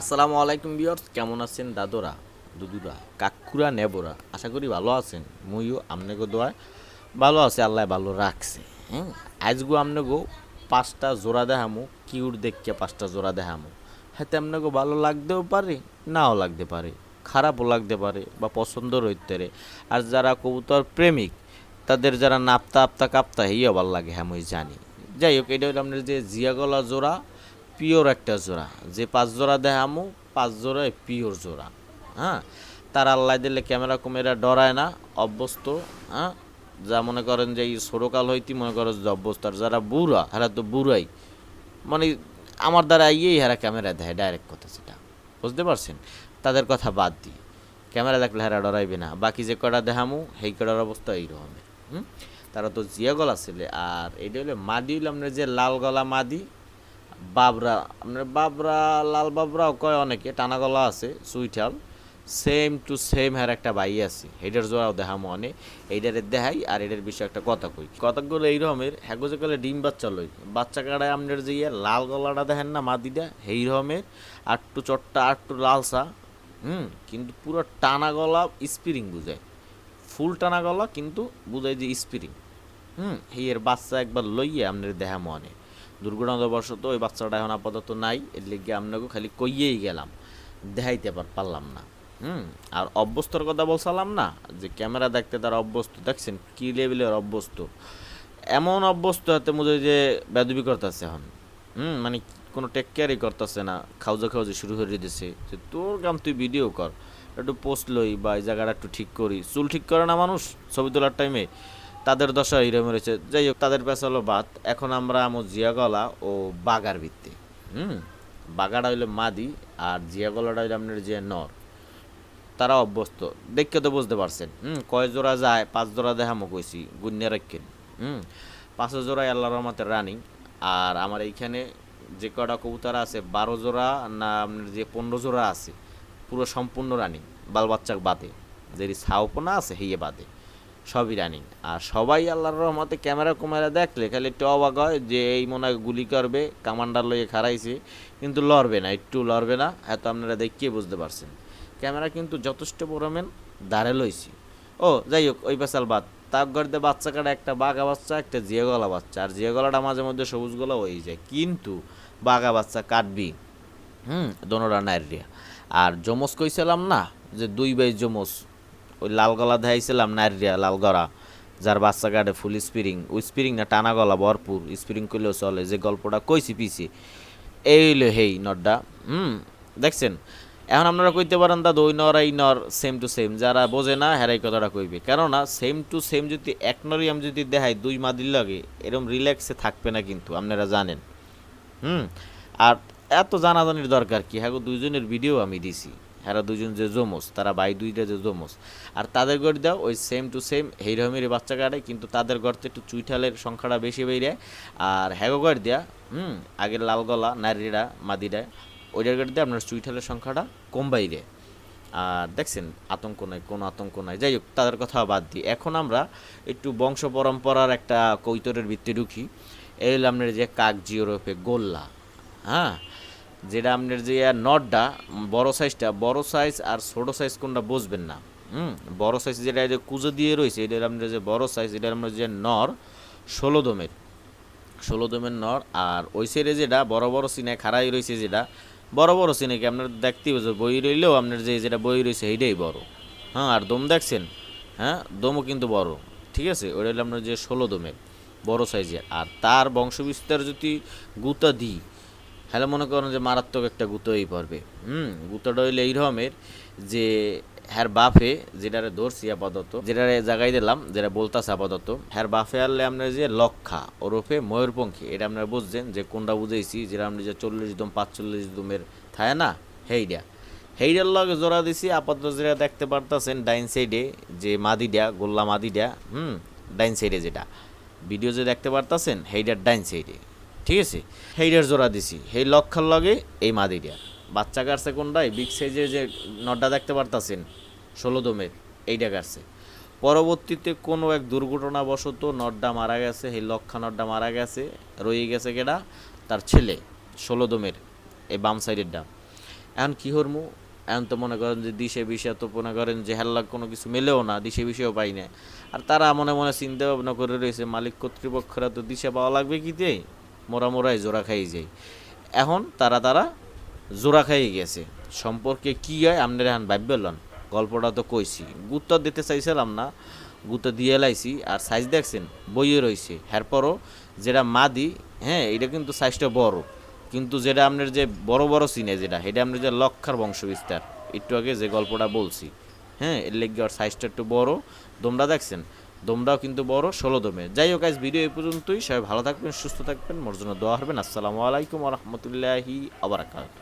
আসসালামু আলাইকুম বিয়র্স কেমন আছেন দাদুরা, দুদুরা, কাকুরা, নেবরা? আশা করি ভালো আছেন। মুইও আমনেগো দোয়ায় ভালো আছে, আল্লাহ ভালো রাখছে হ্যাঁ? আজগো আমনেগো পাঁচটা জোড়া দেখামু কিউর দেখকে পাঁচটা জোড়া দেখামু। হাতে আমনেগো ভালো লাগতেও পারে, নাও লাগতে পারে, খারাপও লাগতে পারে বা পছন্দ রইতে আর যারা কবুতর প্রেমিক, তাদের যারা নাপতা আপতা কাপ্তা, হেইও ভালো লাগে হ্যাঁ মুই জানি। যাই হোক, এটা হলো আপনার যে জিয়াগলা জোড়া পিওর একটা জোড়া। যে পাঁচ জোড়া দেখামু পাঁচ জোড়ায় পিওর জোড়া হ্যাঁ? তার আল্লাহ দিলে ক্যামেরা কুমেরা ডরায় না, অভ্যস্ত হ্যাঁ? যা মনে করেন যে এই সরকাল হইতে, মনে করেন যে অভ্যস্ত। আর যারা বুড়া, হেরা তো বুড়াই। মানে আমার দ্বারা ইয়েই হেরা ক্যামেরা দেয় ডাইরেক্ট কথা সেটা। বুঝতে পারছেন? তাদের কথা বাদ দিই। ক্যামেরা দেখলে হেরা ডরাইবে না। বাকি যে কটা দেখামু সেই কটার অবস্থা এইরকম হুম? তারা তো জিয়া গলা ছিলে। আর এটা হলো মাদি হইল আপনার যে লাল গলা মাদি বাবরা আপনার বাবরা, লাল বাবরাও কয় অনেকে টানা গলা আছে সুইটাল সেম টু সেম হ্যার একটা বাই আছে, হেডার জোড়াও দেখা মনে এইটারে দেখাই আর এটার বিষয়ে একটা কথা কই। কথাগুলো এই রকমের হ্যাগো যে কলে ডিম বাচ্চা লই, বাচ্চা কাটায় আপনার যে ইয়ে লাল গলাটা দেখেন না মাদিটা এই রকমের আটটু চট্টা, আটটু লালসা, হুম, কিন্তু পুরো টানা গলা স্পিরিং বুঝায়। ফুল টানা গলা কিন্তু বুঝায় যে স্পিরিং। হুম এর বাচ্চা একবার লইয়ে আপনার দেহা মনে। দুর্ঘটনাবশত ওই বাচ্চাটা এখন আপাতত নাই। এর লিগে আপনাকে খালি কইয়েই গেলাম। দেখাইতে পার পারলাম না। হুম? আর অভ্যস্তর কথা বলছিলাম না যে ক্যামেরা দেখতে তার অভ্যস্ত। দেখছেন কি লেভেলের অভ্যস্ত? এমন অভ্যস্ত হাতে মুঝে যে বেদবি করতেছে এখন। হুম? মানে কোনো টেক কেয়ারই করতেছে না। খাউজা খাউজা শুরু করে দিছে যে তোর কাম তুই ভিডিও কর। একটু পোস্ট লই বা এই জায়গাটা একটু ঠিক করি। চুল ঠিক করে না মানুষ? ছবি তোলার টাইমে তাদের দশা এরকম রয়েছে যাই হোক, তাদের পেছে হলো বাদ এখন আমরা আমার জিয়াগলা ও বাগার ভিত্তি। হুম? বাগাটা হইল মাদি আর জিয়াগলাটা হইল আপনার যে নর। তারা অভ্যস্ত। দেখে তো বুঝতে পারছেন। হুম? কয় জোড়া যায়? পাঁচ জোড়া দেখামো কইছি। গুন্যে রাখেন। হুম? পাঁচ জোড়া আল্লাহ রহমতের রানিং। আর আমার এইখানে যে কটা কবুতর আছে, বারো জোড়া না আপনার যে পনেরো জোড়া আছে, পুরো সম্পূর্ণ রানিং। বাল বাচ্চা বাদে। যে ছাউপনা আছে হেয়ে বাদে। সবই রানিং আর সবাই আল্লাহর রহমতে ক্যামেরা কুমেরা দেখলে খালি একটু অবাক হয় যে এই মনে হয় গুলি করবে, কামান্ডার লইয়ে খারাইছে কিন্তু লড়বে না, একটু লড়বে না, এত আপনারা দেখিয়ে বুঝতে পারছেন। ক্যামেরা কিন্তু যথেষ্ট পরিমাণ দাঁড়ে লইছি। ও, যাই হোক, ওই পেশাল বাদ। তার গড়তে বাচ্চা কাটা একটা বাঘা বাচ্চা, একটা জিয়ে গলা বাচ্চা। আর জিয়ে গলাটা মাঝে মধ্যে সবুজ গলা হয়ে যায়, কিন্তু বাঘা বাচ্চা কাটবি। হুম দোনোটা নাইরিয়া আর জমস কইছিলাম না যে দুই বাই জমস ওই লাল গলা দেখাইছিলাম নাইরিয়া লাল গড়া, যার বাচ্চা কাটে ফুল স্পিরিং ওই স্পিরিং না টানা গলা ভরপুর স্প্রিং করলেও চলে, যে গল্পটা কইছি পিছি। এই হইল হেই নরটা হুম, দেখছেন? এখন আপনারা কইতে পারেন দা ওই নর এই নর সেম টু সেম যারা বোঝে না হেরাই কথাটা কইবে। কেননা সেম টু সেম যদি এক নরই আমি যদি দেখাই দুই মাদির লাগে এরকম রিল্যাক্সে থাকবে না কিন্তু, আপনারা জানেন। হুম, আর এত জানাজানির দরকার কি? হ্যাঁ দুইজনের ভিডিও আমি দিছি। হ্যাঁ দুজন যে জমস তারা ভাই দুইটা যে জমস আর তাদের গড় দাও ওই সেম টু সেম হেরমের বাচ্চা কাটে, কিন্তু তাদের গড়তে একটু চুইঠালের সংখ্যাটা বেশি বেড়ে আর হ্যাগো গড় দেয়া হুম আগের লাল গলা, নারীরা, মাদিরা, ওইটার গড় দিয়ে আপনার চুইঠালের সংখ্যাটা কম বাইরে আর দেখছেন, আতঙ্ক নাই, কোনো আতঙ্ক নাই। যাই হোক, তাদের কথা বাদ দিই। এখন আমরা একটু বংশ পরম্পরার একটা কৈতরের ভিত্তি ঢুকি। এই হলো আপনার যে কাকজি ওরফে গোল্লা হ্যাঁ? যেটা আপনার যে নটটা, বড় সাইজটা বড় সাইজ আর ছোট সাইজ কোনটা বুঝবেন না। হুম? বড় সাইজ যেটা যে কুজো দিয়ে রয়েছে এটা আপনার যে বড় সাইজ এটা আপনার যে নর, ষোলো দমের। ষোলো দমের নর আর ওই সাইডে যেটা বড় বড় সিনে, খাড়াই রয়েছে যেটা, বড় বড় সিনে কি আপনার দেখতে বুঝো বই রইলেও আপনার যে যেটা বই রয়েছে এইটাই বড়। হ্যাঁ আর দম দেখছেন? হ্যাঁ দমও কিন্তু বড়। ঠিক আছে? ওইটা হলো আপনার যে ষোলো দমের, বড় সাইজের আর তার বংশবিস্তার যদি গুতা দিই হ্যালো মনে করেন যে মারাত্মক একটা গুতোই পড়বে হুম, গুতোটা হইলে এই রকমের যে হ্যার বাফে যেটারে ধরছি আপাতত, যেটারে জায়গায় দিলাম, যেটা বলতাছে আপাতত, হ্যার বাফে আনলে আপনার যে লক্ষা, ওরফে ময়ূরপঙ্খী, এটা আপনারা বুঝছেন যে কোনটা বুঝেছি যেটা আপনি যে চল্লিশ দম, পাঁচচল্লিশ দমের থাকে না, হেইডা। হেইডার লগে জোড়া দিছি, আপাতত যেটা দেখতে পারতাছেন ডাইন সাইডে যে মাদিডা, গোল্লা মাদিডা, হুম, ডাইন সাইডে যেটা। ভিডিও যে দেখতে পারতাছেন, হেইডার ডাইন সাইডে। ঠিক আছে? হেইডার জোড়া দিছি। হেই লক্ষার লগে এই মাদিডা বাচ্চা কাটছে কোনটাই বিগ সাইজের যে নড্ডা দেখতে পারতাছেন, ষোলো দমের এইটা কাটছে পরবর্তীতে কোনো এক দুর্ঘটনাবশত নড্ডা মারা গেছে এই লক্ষা নড্ডা মারা গেছে, রয়ে গেছে কেডা? তার ছেলে, ষোলো দমের, এই বাম সাইডের ডাম এখন কি হরমু? এখন তো মনে করেন যে দিশে বিষে তো মনে করেন যে হেল্লা কোনো কিছু মেলেও না, দিশে বিষেও পাই না। আর তারা মনে মনে চিন্তা ভাবনা করে রয়েছে, মালিক কর্তৃপক্ষরা তো দিশে পাওয়া লাগবে কি দিয়ে? মোরা মোরাই জোড়া খাই যাই। এখন তারা তারা জোড়া খাই গেছে। সম্পর্কে কি হয় আপনারা এখন ভাববেন গল্পটা তো কইছি। গুরুত্ব দিতে চাইছিলাম না গুরুত্ব দিয়ে লাইছি আর সাইজ দেখছেন, বইয়ে রয়েছে এরপরও যেটা মা মাদি হ্যাঁ এটা কিন্তু সাইজটা বড়। কিন্তু যেটা আপনার যে বড় বড় সিনে যেটা, এটা আপনার যে লক্ষার বংশ বিস্তার একটু আগে যে গল্পটা বলছি হ্যাঁ এর লেগে ওর সাইজটা একটু বড়। দমটা দেখছেন দমটাও কিন্তু বড় ষোলো দমে। যাই হোক আজ ভিডিও এই পর্যন্তই। সবাই ভালো থাকবেন, সুস্থ থাকবেন, মোর জন্য দোয়া হবেন আসসালামু আলাইকুম রহমতুল্লাহি আবরাকাত